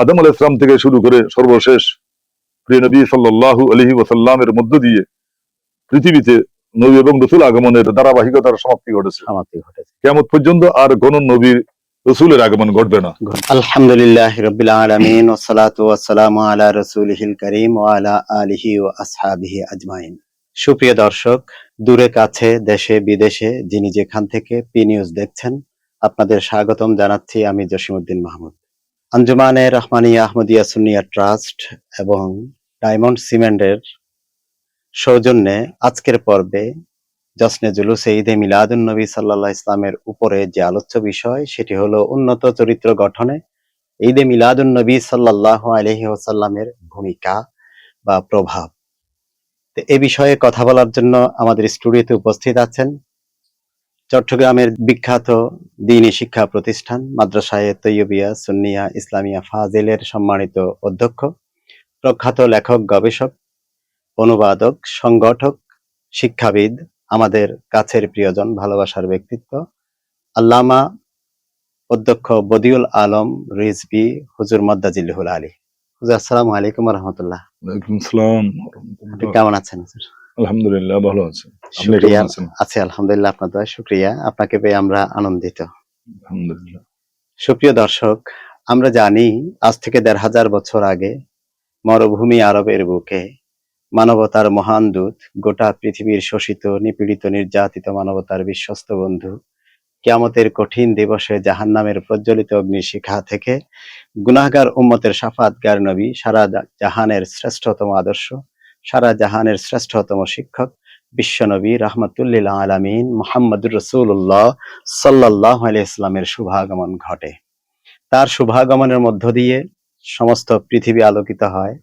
আদম আল ইসলাম থেকে শুরু করে সর্বশেষ প্রিয় নবী সাল্লাল্লাহু আলহি ওসাল্লামের মধ্য দিয়ে পৃথিবীতে নবী এবং রসুল আগমনের ধারাবাহিকতার সমাপ্তি ঘটেছে। সমাপ্তি ঘটেছে। কেমন পর্যন্ত আর কোন নবীর রসুলের আগমন ঘটবে না। আলহামদুলিল্লাহ রবিল আলমিন ওসালাত ওয়াসালাম আলা রসুলহিল করিম ও আলা আলিহি ও আসহাবিহি আজমাইন। সুপ্রিয় দর্শক দূরে কাছে দেশে বিদেশে যিনি যেখান থেকে পি নিউজ দেখছেন আপনাদের স্বাগতম জানাচ্ছি আমি জসিমউদ্দিন মাহমুদ। আঞ্জুমানে রহমানিয়া আহমদিয়া সুনিয়া ট্রাস্ট এবং ডায়মন্ড সিমেন্টের সৌজন্যে আজকের পর্বে জসনে জুলুসে ঈদে মিলাদুন নবী সাল্লাহ ইসলামের উপরে যে আলোচ্য বিষয়, সেটি হলো উন্নত চরিত্র গঠনে ঈদে মিলাদুন নবী সাল্লাহ আলহি ওসাল্লামের ভূমিকা বা প্রভাব। এ বিষয়ে কথা বলার জন্য আমাদের স্টুডিওতে উপস্থিত আছেন চট্টগ্রামের বিখ্যাত দিনী শিক্ষা প্রতিষ্ঠান মাদ্রাসায় তৈয়বিয়া সুন্নিয়া ইসলামিয়া ফাজিলের সম্মানিত অধ্যক্ষ প্রখ্যাত লেখক গবেষক অনুবাদক সংগঠক শিক্ষাবিদ আমাদের কাছের প্রিয়জন ভালোবাসার ব্যক্তিত্ব আল্লামা অধ্যক্ষ বদিউল আলম রিজবি হুজুর মদ্দাজিল্লুল আলী। হুজুর আসসালামু আলাইকুম রহমতুল্লাহ। কেমন আছেন হুজুর? আলহামদুলিল্লাহ ভালো আছে। শুক্রিয়া। আছি আলহামদুলিল্লাহ আপনার দয়া শুক্রিয়া। আপনাকে পেয়ে আমরা আনন্দিত। আলহামদুলিল্লাহ। সুপ্রিয় দর্শক আমরা জানি আজ থেকে দেড় হাজার বছর আগে মরুভূমি আরবের বুকে মানবতার মহান দূত গোটা পৃথিবীর শোষিত নিপীড়িত নির্যাতিত মানবতার বিশ্বস্ত বন্ধু কিয়ামতের কঠিন দিবসে জাহান নামের প্রজ্বলিত অগ্নিশিখা থেকে গুনাহগার উম্মতের সাফাতগার নবী সারা জাহানের শ্রেষ্ঠতম আদর্শ সারা জাহানের শ্রেষ্ঠতম শিক্ষক, বিশ্বনবী রহমতুল্লিল আলামিন মোহাম্মদুর রসুল্লাহ সাল্লাহ ইসলামের শুভাগমন ঘটে। তার শুভাগমনের মধ্য দিয়ে সমস্ত পৃথিবী আলোকিত হয়,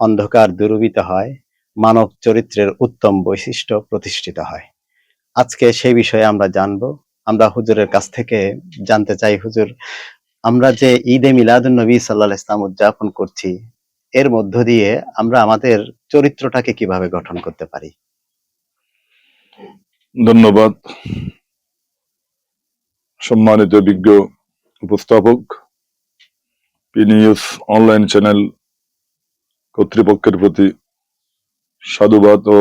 অন্ধকার দূরীভূত হয়, মানব চরিত্রের উত্তম বৈশিষ্ট্য প্রতিষ্ঠিত হয়। আজকে সেই বিষয়ে আমরা জানব। আমরা হুজুরের কাছ থেকে জানতে চাই, হুজুর, আমরা যে ঈদে মিলাদুন নবী সাল্লাহ ইসলাম উদযাপন করছি, এর মধ্য দিয়ে আমরা আমাদের চরিত্রটাকে কীভাবে গঠন করতে পারি? ধন্যবাদ। সম্মানিত বিজ্ঞ উপস্থাপক পি নিউজ অনলাইন চ্যানেল কর্তৃপক্ষের প্রতি সাধুবাদ ও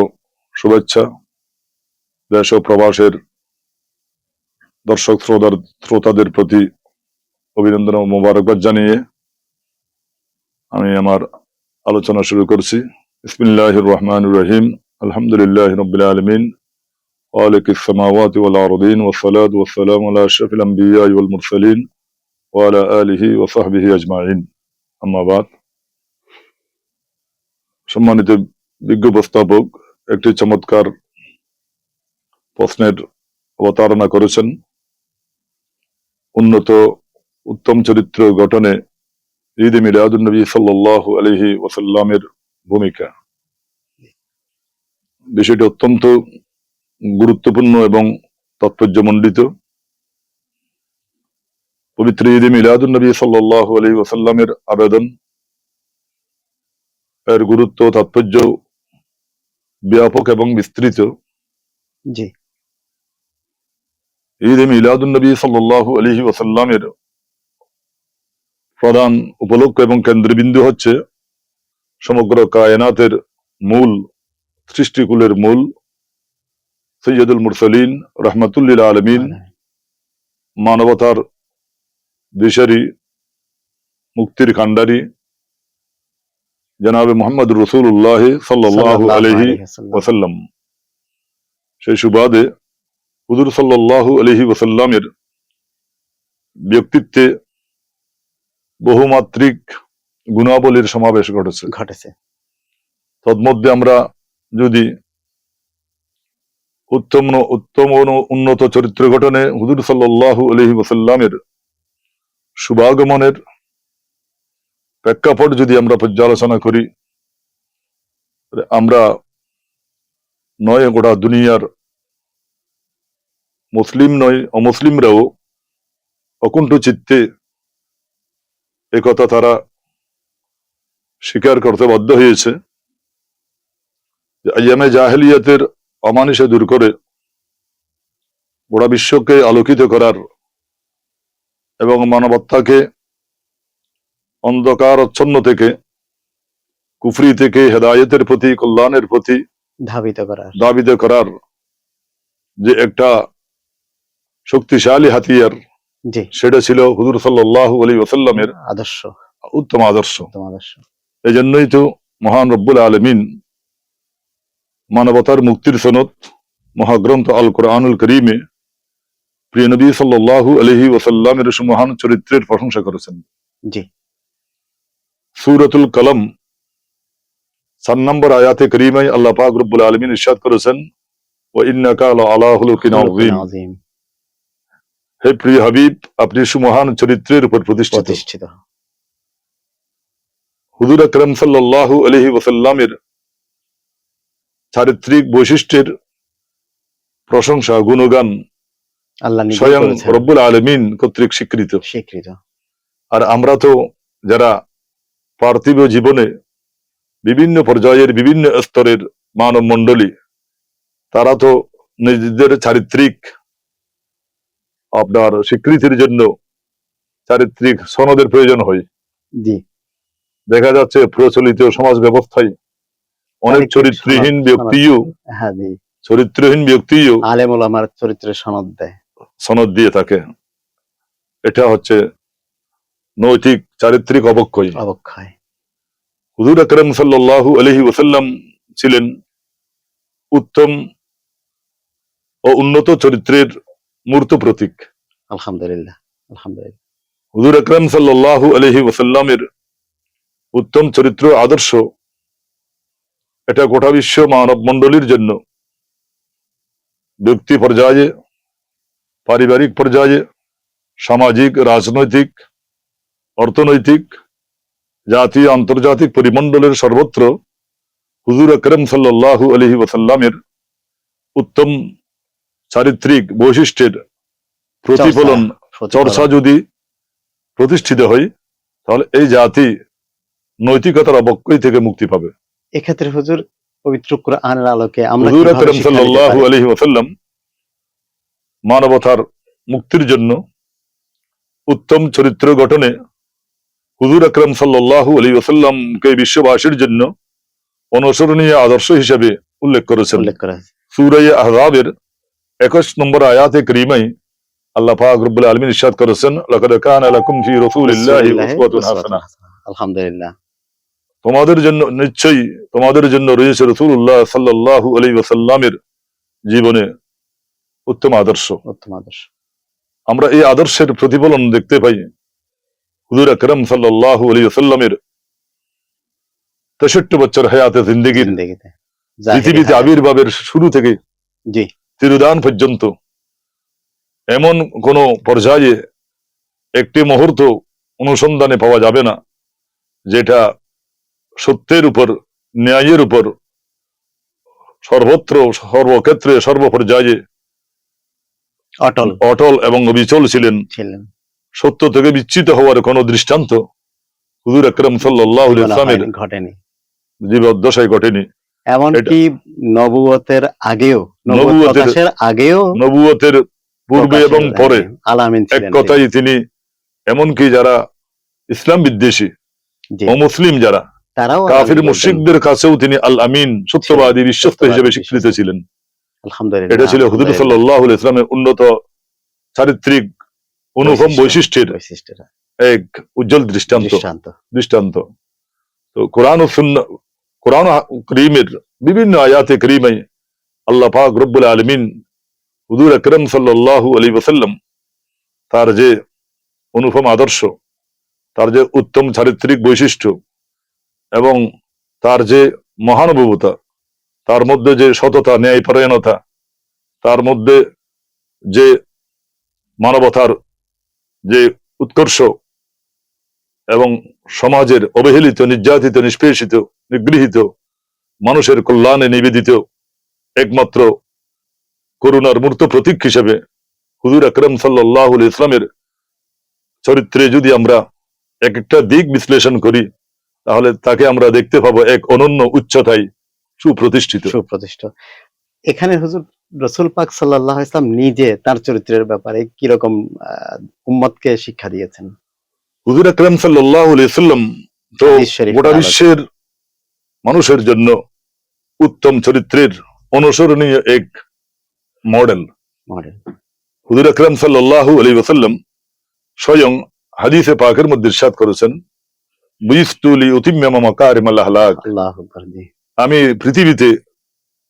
শুভেচ্ছা। দেশ ও প্রবাসের দর্শক শ্রোতার শ্রোতাদের প্রতি অভিনন্দন ও মোবারকবাদ জানিয়ে আমি আমার আলোচনা শুরু করছি। ইসমিল্লাহ রহমান রহিম আলহামদুলিল্লাহ রবিল আলমিন خالق السماوات والأرضين والصلاة والسلام على أشرف الأنبياء والمرسلين وعلى آله وصحبه أجمعين أما بعد সম্মানিত বিজ্ঞ প্রস্তাবক একটি চমৎকার প্রশ্নের অবতারণা করেছেন উন্নত উত্তম চরিত্র গঠনে ঈদ মিলাদুল নবী সাল্লাল্লাহু আলাইহি ওয়াসাল্লামের ভূমিকা। বিষয়টি অত্যন্ত গুরুত্বপূর্ণ এবং তাৎপর্যমণ্ডিত। পবিত্র ঈদ মিলাদুল নবী সাল্লাল্লাহু আলাইহি ওয়াসাল্লামের আবেদন এর গুরুত্ব তাৎপর্য ব্যাপক এবং বিস্তৃত। জি। ঈদ মিলাদুল নবী সাল্লাল্লাহু আলাইহি ওয়াসাল্লামের প্রধান উপলক্ষ এবং কেন্দ্রবিন্দু হচ্ছে সমগ্র কায়নাতের মূল সৃষ্টিকুলের মূল সৈয়দুল মুরসালিন রহমতুল্লিল আলমিন মানবতার দিশারি মুক্তির কাণ্ডারি জনাবে মোহাম্মদ রসুল্লাহ সাল্লাহ আলহি ওয়াসাল্লাম। সেই সুবাদে হুজুর সাল্লাল্লাহু আলহি ওয়াসাল্লামের ব্যক্তিত্বে বহুমাত্রিক গুণাবলীর সমাবেশ ঘটেছে। ঘটেছে। তন্মধ্যে আমরা যদি উত্তম উত্তম উন্নত চরিত্র গঠনে হুজুর সাল্লাল্লাহু আলহি ওসাল্লামের শুভাগমনের প্রেক্ষাপট যদি আমরা পর্যালোচনা করি আমরা নয় গোটা দুনিয়ার মুসলিম নয় অমুসলিমরাও অকুণ্ঠ চিত্তে একথা তারা স্বীকার করতে বাধ্য হয়েছে আইয়ামে জাহেলিয়াতের অমানিসে দূর করে গোটা বিশ্বকে আলোকিত করার এবং মানবতাকে অন্ধকারচ্ছন্ন থেকে কুফরি থেকে হেদায়তের প্রতি কল্যাণের প্রতি ধাবিত করার। দাবিত করার যে একটা শক্তিশালী হাতিয়ার সেটা ছিল হুজুর সাল্লাহ আলী ওসাল্লামের আদর্শ। উত্তম আদর্শ। উত্তম আদর্শ। এই জন্যই তো মহান রব্বুল আলমিন মানবতার মুক্তির সনদ মহাগ্রন্থ আল কোরআনুল করিমে প্রিয় নবী সাল্লাল্লাহু আলহি ওসাল্লামের মহান চরিত্রের প্রশংসা করেছেন। জি। সুরতুল কলম সাত নম্বর আয়াতে করিমাই আল্লাহ পাক রব্বুল আলমিন ইরশাদ করেছেন ও ইন্নাকা আলা আলা হুলুকিন আযীম। আজিম হে প্রিয় হাবিব আপনি সুমহান চরিত্রের উপর প্রতিষ্ঠিত। হুজুর আকরম সাল্লাল্লাহু আলহি ওসাল্লামের চারিত্রিক বৈশিষ্ট্যের প্রশংসা গুণগান স্বয়ং রব্বুল আলমিন কর্তৃক স্বীকৃত। স্বীকৃত। আর আমরা তো যারা পার্থিব জীবনে বিভিন্ন পর্যায়ের বিভিন্ন স্তরের মানব মণ্ডলী তারা তো নিজেদের চারিত্রিক আপনার স্বীকৃতির জন্য চারিত্রিক সনদের প্রয়োজন হয়। জি। দেখা যাচ্ছে প্রচলিত সমাজ ব্যবস্থায় অনেক চরিত্রহীন ব্যক্তিও হ্যাঁ চরিত্রহীন ব্যক্তিও আলেমুল আমার চরিত্রের সনদ দেয়। সনদ দিয়ে থাকে। এটা হচ্ছে নৈতিক চারিত্রিক অবক্ষয়। অবক্ষয়। হুজুর আকরম সাল্লাল্লাহু আলহি ওসাল্লাম ছিলেন উত্তম ও উন্নত চরিত্রের মূর্ত প্রতীক। আলহামদুলিল্লাহ আলহামদুলিল্লাহ। হুজুর আকরম সাল্লাল্লাহু আলহি ওসাল্লামের উত্তম চরিত্র আদর্শ। এটা গোটা বিশ্ব মানব মণ্ডলীর জন্য। ব্যক্তি পর্যায়ে পারিবারিক পর্যায়ে সামাজিক রাজনৈতিক অর্থনৈতিক জাতীয় আন্তর্জাতিক পরিমণ্ডলের সর্বত্র হুজুর আকরম সাল্লাল্লাহু আলহি ওসাল্লামের উত্তম চারিত্রিক বৈশিষ্ট্যের প্রতিফলন। চর্চা যদি প্রতিষ্ঠিত হয় তাহলে এই জাতি নৈতিকতার অবক্ষয় থেকে মুক্তি পাবে এক্ষেত্রে হুজুর পবিত্র কোরআনের আলোকে আমরা হুজুর আকরম সাল্লাল্লাহু আলাইহি ওয়াসাল্লাম মানবতার মুক্তির জন্য উত্তম চরিত্র গঠনে হুজুর আকরম সাল্লাল্লাহু আলাইহি ওয়াসাল্লামকে বিশ্ববাসীর জন্য অনুসরণীয় আদর্শ হিসেবে উল্লেখ করেছেন উল্লেখ করা হয়েছে। সূরা আহজাবের 21 নম্বর আয়াতে করিমাই আল্লাহ পাক রব্বুল আলামিন ইরশাদ করেছেন লাকাদ কানা লাকুম ফি রাসূলিল্লাহি উসওয়াতুন হাসানাহ। আলহামদুলিল্লাহ তোমাদের জন্য নিশ্চয়ই তোমাদের জন্য রয়েছে রসুল্লাহ সাল্লাল্লাহু আলাইহি ওয়াসাল্লামের জীবনে উত্তম আদর্শ। উত্তম আদর্শ। আমরা এই আদর্শের প্রতিফলন দেখতে পাই। হুজুর আকরম সাল্লাল্লাহু আলাইহি ওয়াসাল্লামের তেষট্টি বছর হায়াতে জিন্দেগির পৃথিবীতে আবির্ভাবের শুরু থেকে তিরুদান পর্যন্ত এমন কোন পর্যায়ে একটি মুহূর্ত অনুসন্ধানে পাওয়া যাবে না যেটা সত্যের উপর ন্যায়ের উপর সর্বত্র সর্বক্ষেত্রে সর্বপর্যায়ে অটল। অটল এবং অবিচল ছিলেন। ছিলেন। সত্য থেকে বিচ্ছিত হওয়ার কোন দৃষ্টান্ত হুজুর আকরম সাল্লাহ ইসলামের ঘটেনি। জীবদ্দশায় ঘটেনি। এমনকি নবুয়তের আগেও নবুয়তের- আগেও নবুয়তের পূর্বে এবং পরে এক কথাই তিনি। এমনকি যারা ইসলাম বিদ্বেষী অমুসলিম যারা তারাও কাফির মুশরিকদের কাছেও তিনি আল আমিন সত্যবাদী বিশ্বস্ত হিসেবে স্বীকৃত ছিলেন। আলহামদুলিল্লাহ। এটা ছিল হুজুর। সাল্লাহ ইসলামের উন্নত চারিত্রিক অনুপম বৈশিষ্ট্যের এক উজ্জ্বল দৃষ্টান্ত। দৃষ্টান্ত। তো কোরআন ও সুন্না কোরআন করিমের বিভিন্ন আয়াতে করিমে আল্লাহ পাক রব্বুল আলমিন হুদুর আকরম সাল্লাল্লাহু আলী ওসাল্লাম তার যে অনুপম আদর্শ তার যে উত্তম চারিত্রিক বৈশিষ্ট্য এবং তার যে মহানুভবতা, তার মধ্যে যে সততা, ন্যায়পরায়ণতা, তার মধ্যে যে মানবতার যে উৎকর্ষ এবং সমাজের অবহেলিত, নির্যাতিত, নিষ্পেষিত, নিগৃহীত, মানুষের কল্যাণে নিবেদিত একমাত্র করুণার মূর্ত প্রতীক হিসেবে হুজুর আকরম সাল্লাহ ইসলামের চরিত্রে যদি আমরা এক একটা দিক বিশ্লেষণ করি তাহলে তাকে আমরা দেখতে পাবো এক অনন্য উচ্চতায় সুপ্রতিষ্ঠিত। সুপ্রতিষ্ঠ এখানে হুজুর রসুল পাক সাল্লাহ ইসলাম নিজে তার চরিত্রের ব্যাপারে কীরকম উম্মতকে শিক্ষা দিয়েছেন? হুজুর আকরাম সাল্লাল্লাহু আলাইহি সাল্লাম তো গোটা বিশ্বের মানুষের জন্য উত্তম চরিত্রের অনুসরণীয় এক মডেল। মডেল। হুজুর আকরাম সাল্লাল্লাহু আলাইহি ওয়াসাল্লাম স্বয়ং হাদিসে পাকের মধ্যে ইরশাদ করেছেন আমি পৃথিবীতে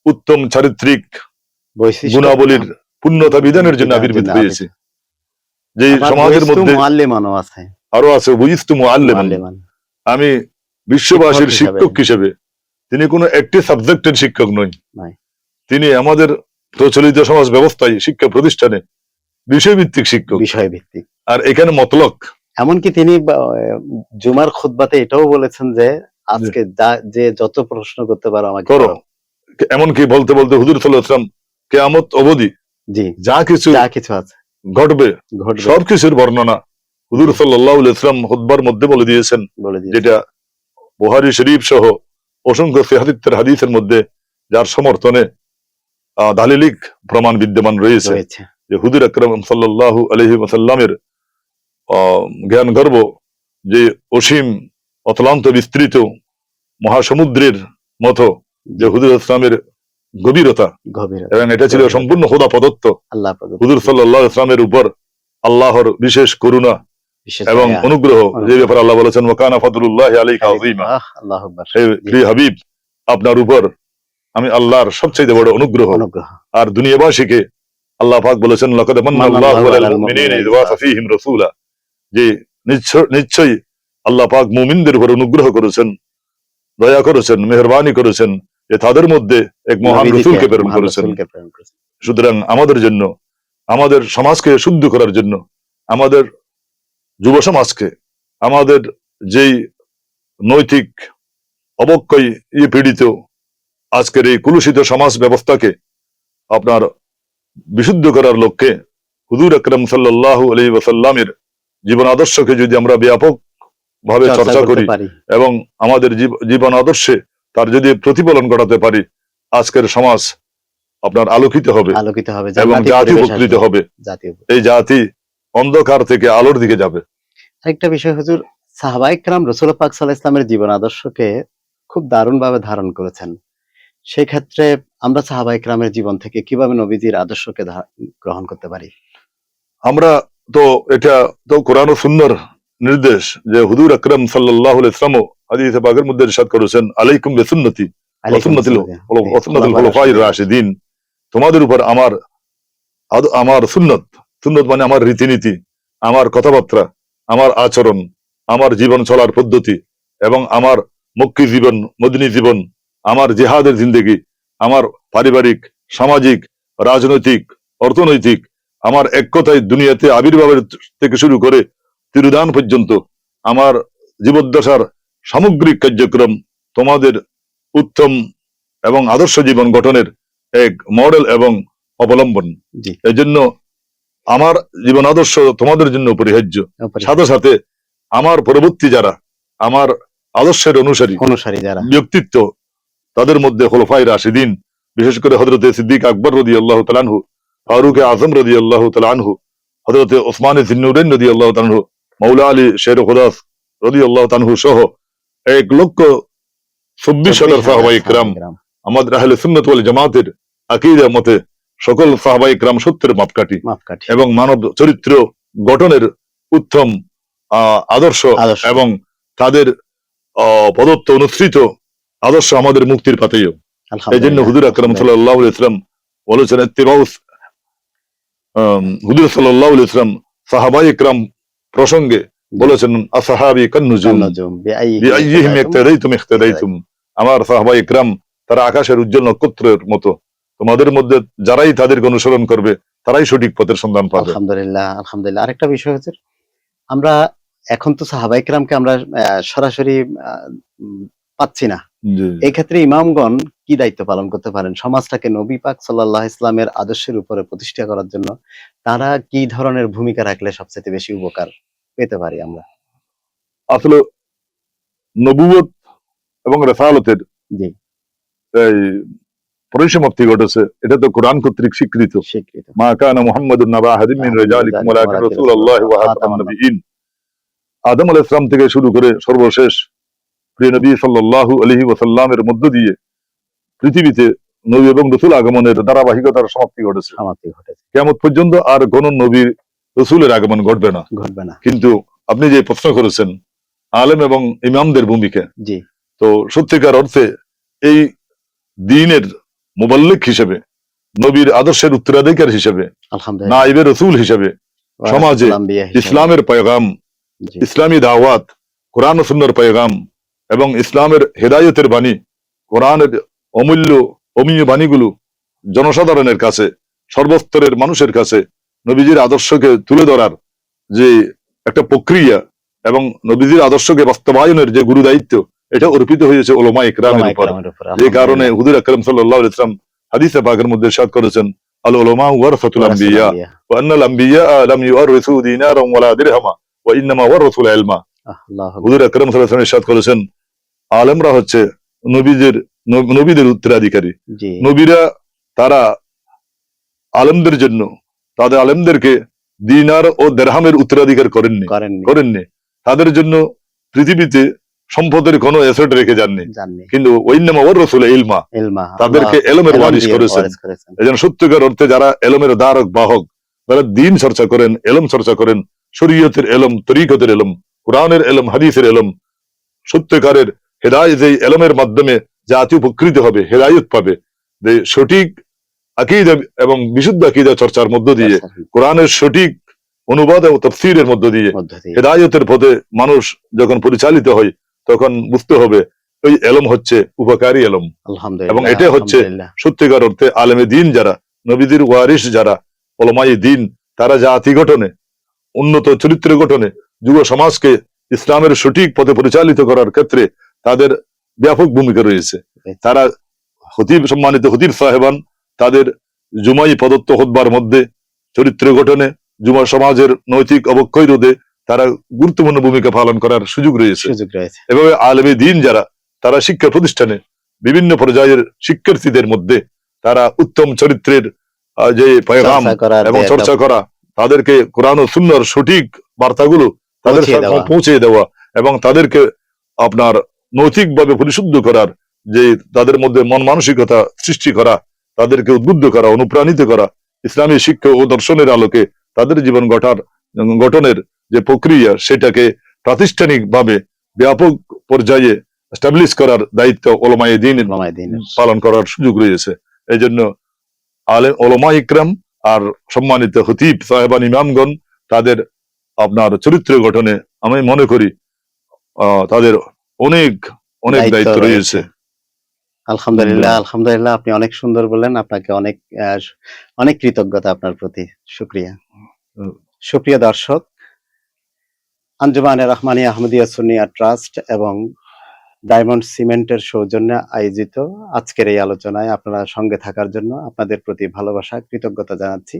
উত্তম চারিত্রিক গুণাবলীর পূর্ণতা বিধানের জন্য আবির্ভূত হয়েছে। যে সমাজের মধ্যে আরও আছে আমি বিশ্ববাসীর শিক্ষক হিসেবে। তিনি কোনো একটি সাবজেক্টের শিক্ষক নই। তিনি আমাদের প্রচলিত সমাজ ব্যবস্থায় শিক্ষা প্রতিষ্ঠানে বিষয়ভিত্তিক শিক্ষক। বিষয় ভিত্তিক আর এখানে মতলক। এমনকি তিনি জুমার খুতবাতে এটাও বলেছেন যে আজকে যে যত প্রশ্ন করতে পারো আমাকে করো। এমনকি বলতে বলতে হুজুর সাল্লাহাম কেয়ামত অবধি জি। যা কিছু যা কিছু আছে। ঘটবে সবকিছুর বর্ণনা হুজুর সাল্লাহ ইসলাম হুদবার মধ্যে বলে দিয়েছেন। বলে যেটা বুহারি শরীফ সহ অসংখ্য সিহাদিত্যের হাদিসের মধ্যে যার সমর্থনে দালিলিক প্রমাণ বিদ্যমান রয়েছে। যে হুদুর আকরম সাল্লাল্লাহু আলহি ওসাল্লামের জ্ঞান গর্ব যে অসীম অতলান্ত বিস্তৃত মহাসমুদ্রের মতো যে হুদুর ইসলামের গভীরতা। এবং এটা ছিল সম্পূর্ণ হোদা প্রদত্ত। আল্লাহ হুদুর সাল্লাহ ইসলামের উপর আল্লাহর বিশেষ করুণা এবং অনুগ্রহ। যে ব্যাপারে আল্লাহ বলেছেন ওকানা ফদুল্লাহ আলাইকা আযীমা। আল্লাহ হে হাবিব আপনার উপর আমি আল্লাহর সবচেয়ে বড় অনুগ্রহ। আর দুনিয়াবাসীকে আল্লাহ পাক বলেছেন লাকাদ মান্নাল্লাহু মান্নাল্লাহু আলাল আলাল মুমিনিনা ইয ফীহিম রাসূলা। যে নিশ্চয়- নিশ্চয়ই আল্লাহ পাক মুমিনদের উপর অনুগ্রহ করেছেন দয়া করেছেন মেহেরবানি করেছেন যে তাদের মধ্যে এক মহান রসুলকে প্রেরণ করেছেন। সুতরাং আমাদের জন্য আমাদের সমাজকে শুদ্ধ করার জন্য আমাদের যুব সমাজকে আমাদের যেই নৈতিক অবক্ষয় পীড়িত আজকের এই কুলুষিত সমাজ ব্যবস্থাকে আপনার বিশুদ্ধ করার লক্ষ্যে হুজুর আকরম সাল্লাহ আলী ওসাল্লামের জীবন আদর্শকে যদি আমরা ব্যাপক ভাবে চর্চা করি এবং আমাদের জীবন আদর্শে তার যদি প্রতিফলন ঘটাতে পারি আজকের সমাজ আপনার আলোকিত হবে আলোকিত হবে এবং জাতি উপকৃত হবে। এই জাতি অন্ধকার থেকে আলোর দিকে যাবে। আরেকটা বিষয় হুজুর সাহাবাইকরাম রসুল পাক সাল্লাহ ইসলামের জীবন আদর্শকে খুব দারুণভাবে ধারণ করেছেন। সেই ক্ষেত্রে আমরা সাহাবাইকরামের জীবন থেকে কীভাবে নবীজির আদর্শকে গ্রহণ করতে পারি? আমরা তো এটা তো কোরআন ও সুন্নর নির্দেশ যে হুদুর আকরম সাল্লাহ ইসলাম হাদিসে পাকের মধ্যে ইরশাদ করেছেন আলাইকুম বেসুন্নতি খুলাফায়ে রাশিদিন। তোমাদের উপর আমার আমার সুন্নত সুন্নত মানে আমার রীতিনীতি আমার কথাবার্তা আমার আচরণ আমার জীবন চলার পদ্ধতি এবং আমার মক্কি জীবন মদিনী জীবন আমার জেহাদের জিন্দগি আমার পারিবারিক সামাজিক রাজনৈতিক অর্থনৈতিক আমার এক কথায় দুনিয়াতে আবির্ভাবের থেকে শুরু করে তিরুদান পর্যন্ত আমার জীবদ্দশার সামগ্রিক কার্যক্রম তোমাদের উত্তম এবং আদর্শ জীবন গঠনের এক মডেল এবং অবলম্বন। এজন্য আমার জীবন আদর্শ তোমাদের জন্য অপরিহার্য। সাথে সাথে আমার পরবর্তী যারা আমার আদর্শের অনুসারী অনুসারী যারা। ব্যক্তিত্ব তাদের মধ্যে হলফাই রাশিদিন বিশেষ করে হজরতে সিদ্দিক আকবর রদি আল্লাহ তালানহু ফারুক আজম রদি আল্লাহ তালানহু হজরতে ওসমান জিন্নুরেন রদি আল্লাহ তানহু মৌলা আলী শের খুদাস রদি আল্লাহ তানহু সহ এক লক্ষ চব্বিশ হাজার সাহবাই ইকরাম আমাদের আহলে সুন্নত ওয়াল জামাতের আকিদা মতে সকল সাহবাই ইকরাম সত্যের মাপকাঠি এবং মানব চরিত্র গঠনের উত্তম আহ, আদর্শ। এবং তাদের আহ, প্রদত্ত অনুসৃত আদর্শ আমাদের মুক্তির পাতেও এই জন্য হুজুর আকরম সাল্লাহ ইসলাম বলেছেন হুজুর সাল্লাহ ইসলাম সাহাবাই ইকরাম প্রসঙ্গে বলেছেন আসাহাবি কান্নুজুম ইহতাদাইতুম আমার সাহাবাই ইকরাম তারা আকাশের উজ্জ্বল নক্ষত্রের মতো। তোমাদের মধ্যে যারাই তাদেরকে অনুসরণ করবে তারাই সঠিক পথের সন্ধান পাবে। আলহামদুলিল্লাহ আলহামদুলিল্লাহ। আরেকটা বিষয় হচ্ছে আমরা এখন তো সাহাবাইকরামকে আমরা আহ, সরাসরি পাচ্ছি না। এই ক্ষেত্রে ইমামগণ কি দায়িত্ব পালন করতে পারেন? সমাজটাকে নবী পাক সাল্লাহ ইসলামের আদর্শের উপরে প্রতিষ্ঠা করার জন্য তারা কি ধরনের ভূমিকা রাখলে সবচেয়ে বেশি উপকার পেতে পারি আমরা? আসলে নবুয়ত এবং রেসালতের জি। পরিসমাপ্তি ঘটেছে। এটা তো কোরআন কর্তৃক স্বীকৃত। স্বীকৃত। মা কানা মুহাম্মাদুন নাবা আহাদিন মিন রিজালিকুম ওয়ালাকিন রাসূলুল্লাহ ওয়া খাতামান নবিয়িন আদম আল ইসলাম থেকে শুরু করে সর্বশেষ প্রিয় নবী সাল্লাল্লাহু আলহি ওসাল্লামের মধ্য দিয়ে পৃথিবীতে নবী এবং রসুল আগমনের ধারাবাহিকতার সমাপ্তি ঘটেছে। সমাপ্তি ঘটেছে। কেমন পর্যন্ত আর কোন নবীর রসুলের আগমন ঘটবে না। ঘটবে না। কিন্তু আপনি যে প্রশ্ন করেছেন আলেম এবং ইমামদের ভূমিকা জি। তো সত্যিকার অর্থে এই দিনের মোবাল্লিক হিসেবে নবীর আদর্শের উত্তরাধিকার হিসেবে নাইবে রসুল হিসেবে সমাজে ইসলামের পয়গাম ইসলামী দাওয়াত কোরআন ও সুন্নার পয়গাম এবং ইসলামের হেদায়তের বাণী কোরআনের অমূল্য অমীয় বাণীগুলো জনসাধারণের কাছে সর্বস্তরের মানুষের কাছে নবীজির আদর্শকে তুলে ধরার যে একটা প্রক্রিয়া এবং নবীজির আদর্শকে বাস্তবায়নের যে গুরু দায়িত্ব এটা অর্পিত হয়েছে ওলমা ইকরামের উপর। যে কারণে হুদুর আকরম সাল্লাহ ইসলাম হাদিসে পাকের মধ্যে সাদ করেছেন আল ওলমা ওয়ারফাতুল আম্বিয়া ওয়া আন্নাল আম্বিয়া লাম ইউরিসু দিনারাম ওয়ালা দিরহামা ওয়া ইন্নামা ওয়ারাসুল ইলমা। সাল্লাল্লাহু আলাইহি ইরশাদ করেছেন আলেমরা হচ্ছে নবীজির নবীদের উত্তরাধিকারী। নবীরা তারা আলেমদের জন্য তাদের আলেমদেরকে দিনার ও দেরহামের উত্তরাধিকার করেননি। করেননি। তাদের জন্য পৃথিবীতে সম্পদের কোনো এসেট রেখে যাননি। কিন্তু ওইনামা ওর রসুল ইলমা তাদেরকে এলমের দিয়ে করেছেন। ওয়ারিশ করেছেন। এই জন্য সত্যিকার অর্থে যারা এলমের দ্বারক বাহক যারা দিন চর্চা করেন এলম চর্চা করেন শরীয়তের এলম তরিকতের এলম কোরআনের এলম হাদিসের এলম সত্যিকারের হেদায় যে এলমের মাধ্যমে জাতি উপকৃত হবে হেদায়ত পাবে। সঠিক আকিদা এবং বিশুদ্ধ আকিদা চর্চার মধ্য দিয়ে কোরআনের সঠিক অনুবাদ ও তফসিরের মধ্য দিয়ে হেদায়তের পথে মানুষ যখন পরিচালিত হয় তখন বুঝতে হবে। ওই এলম হচ্ছে উপকারী এলম। এবং এটা হচ্ছে সত্যিকার অর্থে আলেমে দিন যারা নবীদের ওয়ারিস যারা ওলমাই দিন তারা জাতি গঠনে উন্নত চরিত্র গঠনে যুব সমাজকে ইসলামের সঠিক পথে পরিচালিত করার ক্ষেত্রে তাদের ব্যাপক ভূমিকা রয়েছে। তারা হতিব সম্মানিত হতিব সাহেবান তাদের জুমাই প্রদত্ত হতবার মধ্যে চরিত্র গঠনে যুব সমাজের নৈতিক অবক্ষয় রোধে তারা গুরুত্বপূর্ণ ভূমিকা পালন করার সুযোগ রয়েছে। এভাবে আলেমে দিন যারা তারা শিক্ষা প্রতিষ্ঠানে বিভিন্ন পর্যায়ের শিক্ষার্থীদের মধ্যে তারা উত্তম চরিত্রের যে পয়গাম চর্চা এবং চর্চা করা তাদেরকে কোরআন ও সুন্নার সঠিক বার্তাগুলো তাদের। পৌঁছে দেওয়া এবং তাদেরকে আপনার নৈতিকভাবে পরিশুদ্ধ করার যে তাদের মধ্যে মন মানসিকতা সৃষ্টি করা তাদেরকে উদ্বুদ্ধ করা অনুপ্রাণিত করা ইসলামী শিক্ষা ও দর্শনের আলোকে তাদের জীবন গঠার গঠনের যে প্রক্রিয়া সেটাকে প্রাতিষ্ঠানিক ভাবে ব্যাপক পর্যায়ে স্টাবলিশ করার দায়িত্ব ওলমায়ে দিন পালন করার সুযোগ রয়েছে। এই জন্য আলে ওলমা ইকরাম আর সম্মানিত হতিব সাহেবান ইমামগণ তাদের আপনার চরিত্র গঠনে আমি মনে করি আহ, তাদের অনেক অনেক দায়িত্ব রয়েছে। আলহামদুলিল্লাহ আলহামদুলিল্লাহ আপনি অনেক সুন্দর বললেন আপনাকে অনেক অনেক কৃতজ্ঞতা আপনার প্রতি শুক্রিয়া। সুপ্রিয় দর্শক আঞ্জুমানে রহমানি আহমদিয়া সুনিয়া ট্রাস্ট এবং ডায়মন্ড সিমেন্টের সৌজন্যে আয়োজিত আজকের এই আলোচনায় আপনারা সঙ্গে থাকার জন্য আপনাদের প্রতি ভালোবাসা কৃতজ্ঞতা জানাচ্ছি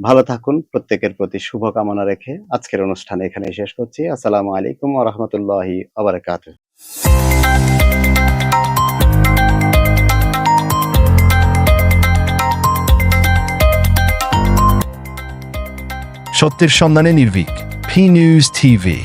ভালো থাকুন, প্রত্যেকের প্রতি শুভকামনা রেখে আজকের অনুষ্ঠান এখানে শেষ করছি। আসসালামু আলাইকুম রহমতুল্লাহি আবরকাত সত্যের সন্ধানে নির্ভীক পি নিউজ টিভি